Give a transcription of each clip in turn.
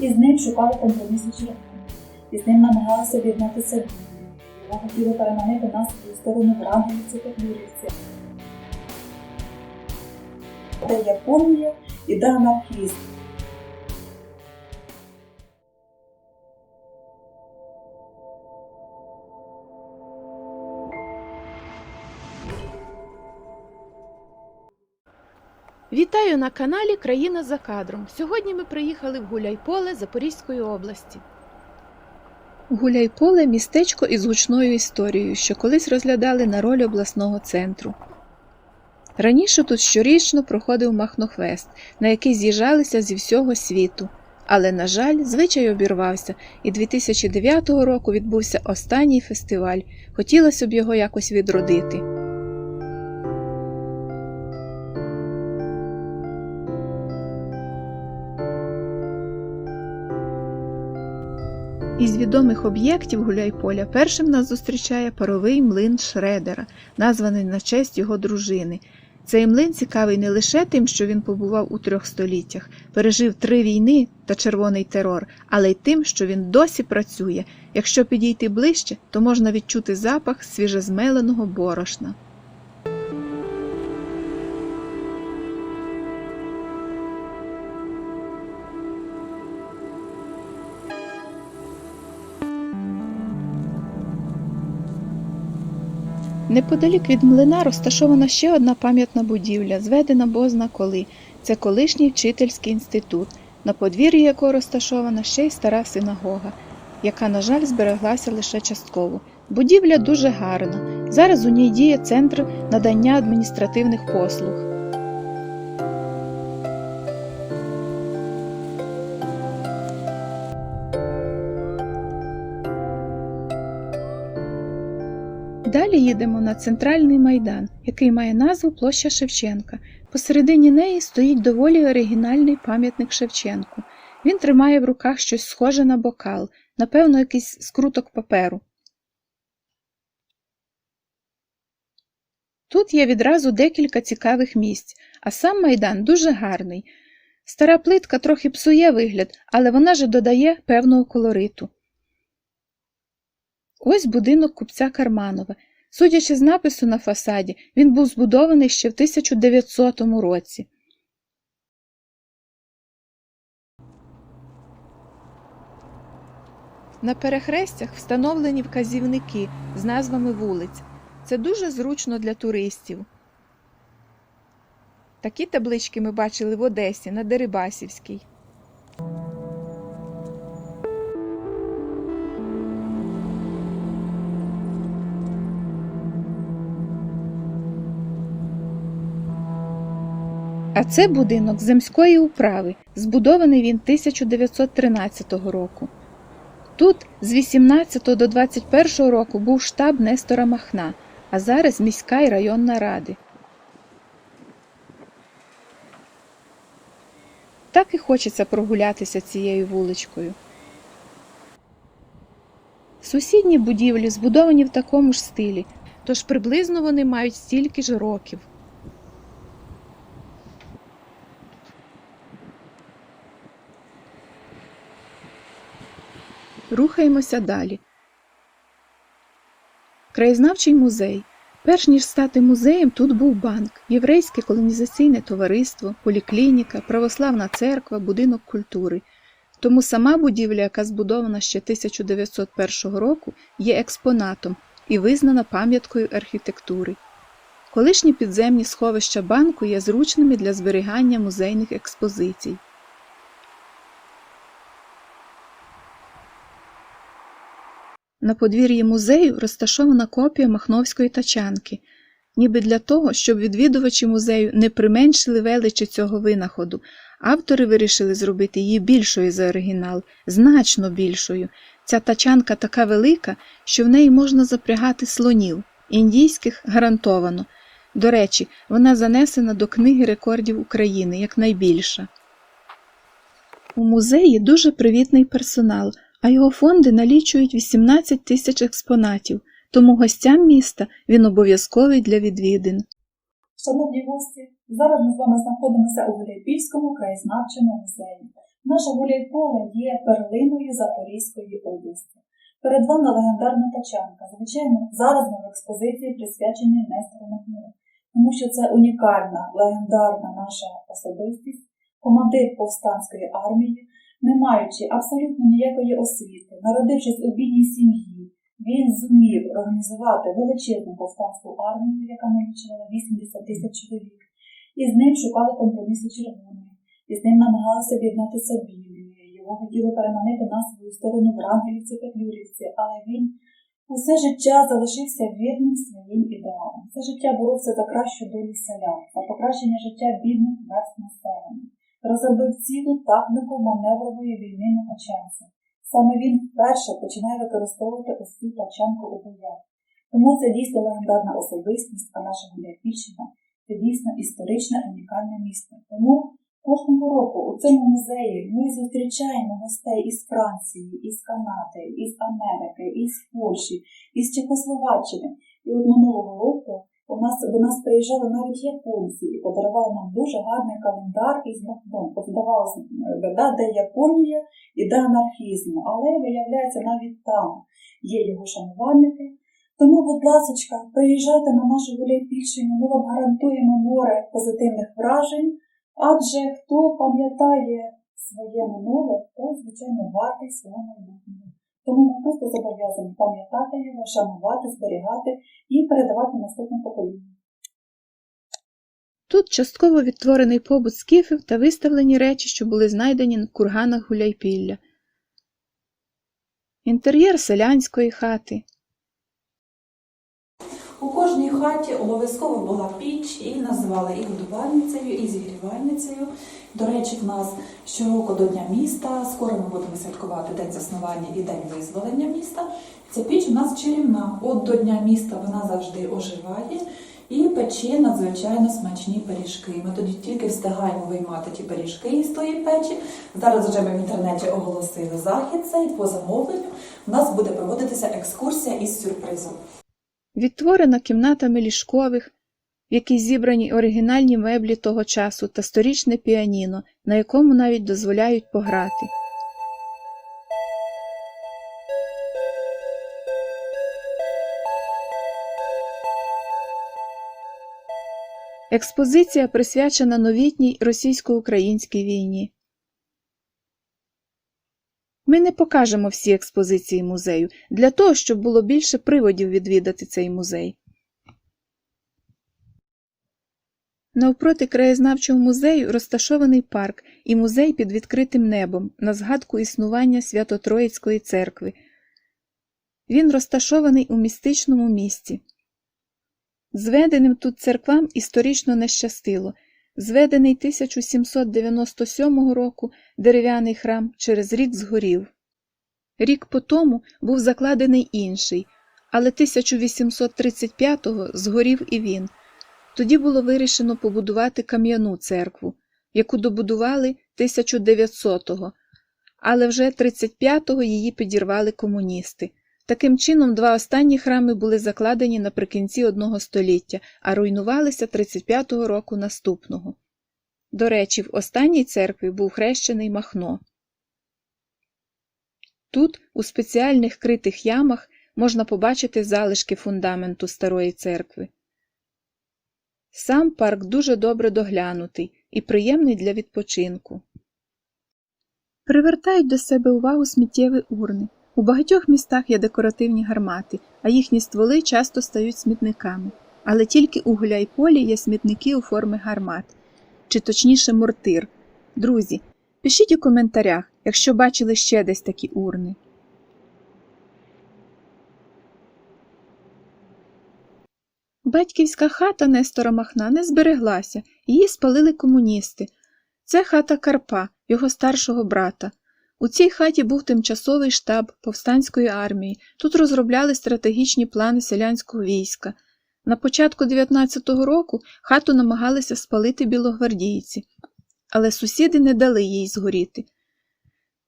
і з ним шукали компромісні червоні. І з ним намагалися об'єднатися Дії. Його хотіли переманити нас у сторону Врангелівці та Юрівці. Де Японія іде анархізм. Вітаю на каналі Країна за кадром. Сьогодні ми приїхали в Гуляйполе Запорізької області. Гуляйполе містечко із гучною історією, що колись розглядали на роль обласного центру. Раніше тут щорічно проходив Махнохвест, на який з'їжджалися зі всього світу. Але, на жаль, звичай обірвався, і 2009 року відбувся останній фестиваль. Хотілося б його якось відродити. Із відомих об'єктів Гуляйполя першим нас зустрічає паровий млин Шредера, названий на честь його дружини. Цей млин цікавий не лише тим, що він побував у трьох століттях, пережив три війни та червоний терор, але й тим, що він досі працює. Якщо підійти ближче, то можна відчути запах свіжезмеленого борошна. Неподалік від млина розташована ще одна пам'ятна будівля, зведена бозна коли. Це колишній вчительський інститут, на подвір'ї якого розташована ще й стара синагога, яка, на жаль, збереглася лише частково. Будівля дуже гарна. Зараз у ній діє центр надання адміністративних послуг. Далі їдемо на центральний майдан, який має назву Площа Шевченка. Посередині неї стоїть доволі оригінальний пам'ятник Шевченку. Він тримає в руках щось схоже на бокал, напевно, якийсь скруток паперу. Тут є відразу декілька цікавих місць, а сам майдан дуже гарний. Стара плитка трохи псує вигляд, але вона же додає певного колориту. Ось будинок купця Карманова. Судячи з напису на фасаді, він був збудований ще в 1900 році. На перехрестях встановлені вказівники з назвами вулиць. Це дуже зручно для туристів. Такі таблички ми бачили в Одесі на Дерибасівській. А це будинок земської управи. Збудований він 1913 року. Тут з 18 до 21 року був штаб Нестора Махна, а зараз міська і районна ради. Так і хочеться прогулятися цією вуличкою. Сусідні будівлі збудовані в такому ж стилі, тож приблизно вони мають стільки ж років. Рухаємося далі. Краєзнавчий музей. Перш ніж стати музеєм, тут був банк, єврейське колонізаційне товариство, поліклініка, православна церква, будинок культури. Тому сама будівля, яка збудована ще 1901 року, є експонатом і визнана пам'яткою архітектури. Колишні підземні сховища банку є зручними для зберігання музейних експозицій. На подвір'ї музею розташована копія Махновської тачанки, ніби для того, щоб відвідувачі музею не применшили величі цього винаходу. Автори вирішили зробити її більшою за оригінал, значно більшою. Ця тачанка така велика, що в неї можна запрягати слонів, індійських гарантовано. До речі, вона занесена до книги рекордів України як найбільша. У музеї дуже привітний персонал а його фонди налічують 18 тисяч експонатів, тому гостям міста він обов'язковий для відвідин. Шановні гості, зараз ми з вами знаходимося у Гуляйпільському краєзнавчому музеї. Наше Гуляйполе є перлиною Запорізької області. Перед вами легендарна тачанка. Звичайно, зараз ми в експозиції присвяченій Нестору Махну, тому що це унікальна, легендарна наша особистість, командир повстанської армії, не маючи абсолютно ніякої освіти, народившись у бідній сім'ї, він зумів організувати величезну повстанську армію, яка налічувала 80 тисяч чоловік, і з ним шукали компромісу червоні, і з ним намагалися об'єднатися білі. Його хотіли переманити на свою сторону врангелівці та клюрівці, але він усе життя залишився вірним своїм ідеалам. Все життя боровся за кращу долю селян, за покращення життя бідних верст населення. Розробив цілу тактику маневрової війни на тачанці. Саме він вперше починає використовувати ось цю тачанку у боях. Тому це дійсно легендарна особистість, а наша Гуляйпільщина це дійсно історичне унікальне місто. Тому кожного року у цьому музеї ми зустрічаємо гостей із Франції, із Канади, із Америки, із Польщі, із Чехословаччини. І от минулого року у нас до нас приїжджали навіть японці і подарували нам дуже гарний календар із Махном. От здавалося, е, да, де Японія і де анархізм, але виявляється, навіть там є його шанувальники. Тому, будь ласочка, приїжджайте на нашу Гуляйпільщину, ми вам гарантуємо море позитивних вражень, адже хто пам'ятає своє минуле, то, звичайно, вартий свого майбутнього. Тому ми просто зобов'язані пам'ятати його, шанувати, зберігати і передавати наступним поколінням. Тут частково відтворений побут скіфів та виставлені речі, що були знайдені на курганах Гуляйпілля. Інтер'єр селянської хати. У кожній хаті обов'язково була піч, і називали і годувальницею, і зігрівальницею. До речі, в нас щороку до Дня міста, скоро ми будемо святкувати День заснування і День визволення міста. Ця піч у нас чарівна. От до Дня міста вона завжди оживає і пече надзвичайно смачні пиріжки. Ми тоді тільки встигаємо виймати ті пиріжки із тої печі. Зараз вже ми в інтернеті оголосили захід цей по замовленню. У нас буде проводитися екскурсія із сюрпризом. Відтворена кімнатами ліжкових, в якій зібрані оригінальні меблі того часу та сторічне піаніно, на якому навіть дозволяють пограти. Експозиція присвячена новітній російсько-українській війні. Ми не покажемо всі експозиції музею для того, щоб було більше приводів відвідати цей музей. Навпроти краєзнавчого музею розташований парк і музей під відкритим небом на згадку існування Свято-Троїцької церкви. Він розташований у містичному місті. Зведеним тут церквам історично не щастило. Зведений 1797 року дерев'яний храм через рік згорів. Рік по тому був закладений інший, але 1835-го згорів і він. Тоді було вирішено побудувати кам'яну церкву, яку добудували 1900-го, але вже 35-го її підірвали комуністи. Таким чином, два останні храми були закладені наприкінці одного століття, а руйнувалися 35-го року наступного. До речі, в останній церкві був хрещений Махно. Тут, у спеціальних критих ямах, можна побачити залишки фундаменту старої церкви. Сам парк дуже добре доглянутий і приємний для відпочинку. Привертають до себе увагу сміттєві урни. У багатьох містах є декоративні гармати, а їхні стволи часто стають смітниками. Але тільки у Гуляйполі є смітники у формі гармат, чи точніше мортир. Друзі, пишіть у коментарях, якщо бачили ще десь такі урни. Батьківська хата Нестора Махна не збереглася, її спалили комуністи. Це хата Карпа, його старшого брата. У цій хаті був тимчасовий штаб повстанської армії. Тут розробляли стратегічні плани селянського війська. На початку 19-го року хату намагалися спалити білогвардійці, але сусіди не дали їй згоріти.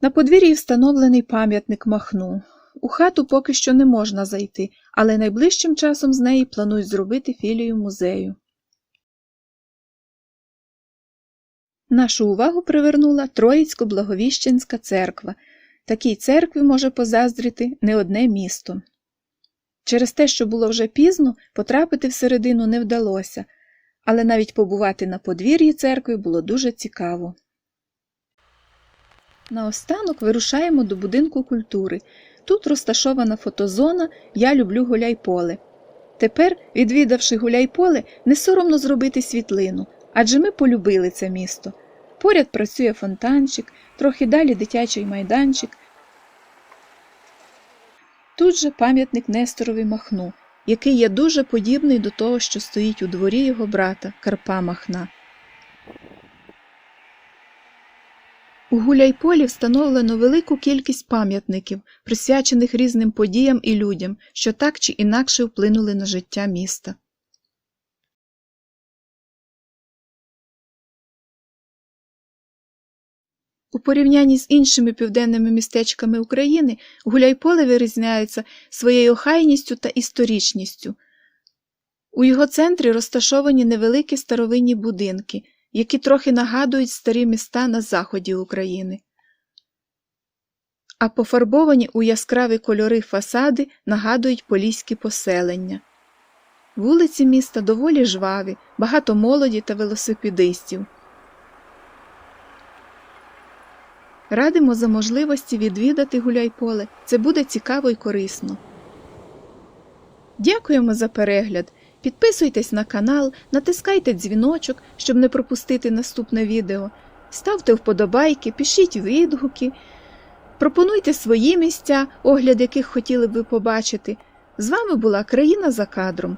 На подвір'ї встановлений пам'ятник Махну. У хату поки що не можна зайти, але найближчим часом з неї планують зробити філію музею. Нашу увагу привернула Троїцько-Благовіщенська церква. Такій церкві може позаздрити не одне місто. Через те, що було вже пізно, потрапити всередину не вдалося, але навіть побувати на подвір'ї церкви було дуже цікаво. Наостанок вирушаємо до будинку культури. Тут розташована фотозона Я люблю гуляйполе. Тепер, відвідавши гуляйполе, не соромно зробити світлину, адже ми полюбили це місто. Поряд працює фонтанчик, трохи далі дитячий майданчик. Тут же пам'ятник Несторові Махну, який є дуже подібний до того, що стоїть у дворі його брата Карпа Махна. У Гуляйполі встановлено велику кількість пам'ятників, присвячених різним подіям і людям, що так чи інакше вплинули на життя міста. У порівнянні з іншими південними містечками України Гуляйполе вирізняється своєю охайністю та історичністю. У його центрі розташовані невеликі старовинні будинки, які трохи нагадують старі міста на заході України. А пофарбовані у яскраві кольори фасади нагадують поліські поселення. Вулиці міста доволі жваві, багато молоді та велосипедистів. Радимо за можливості відвідати Гуляйполе. Це буде цікаво і корисно. Дякуємо за перегляд. Підписуйтесь на канал, натискайте дзвіночок, щоб не пропустити наступне відео. Ставте вподобайки, пишіть відгуки, пропонуйте свої місця, огляд яких хотіли б ви побачити. З вами була країна за кадром.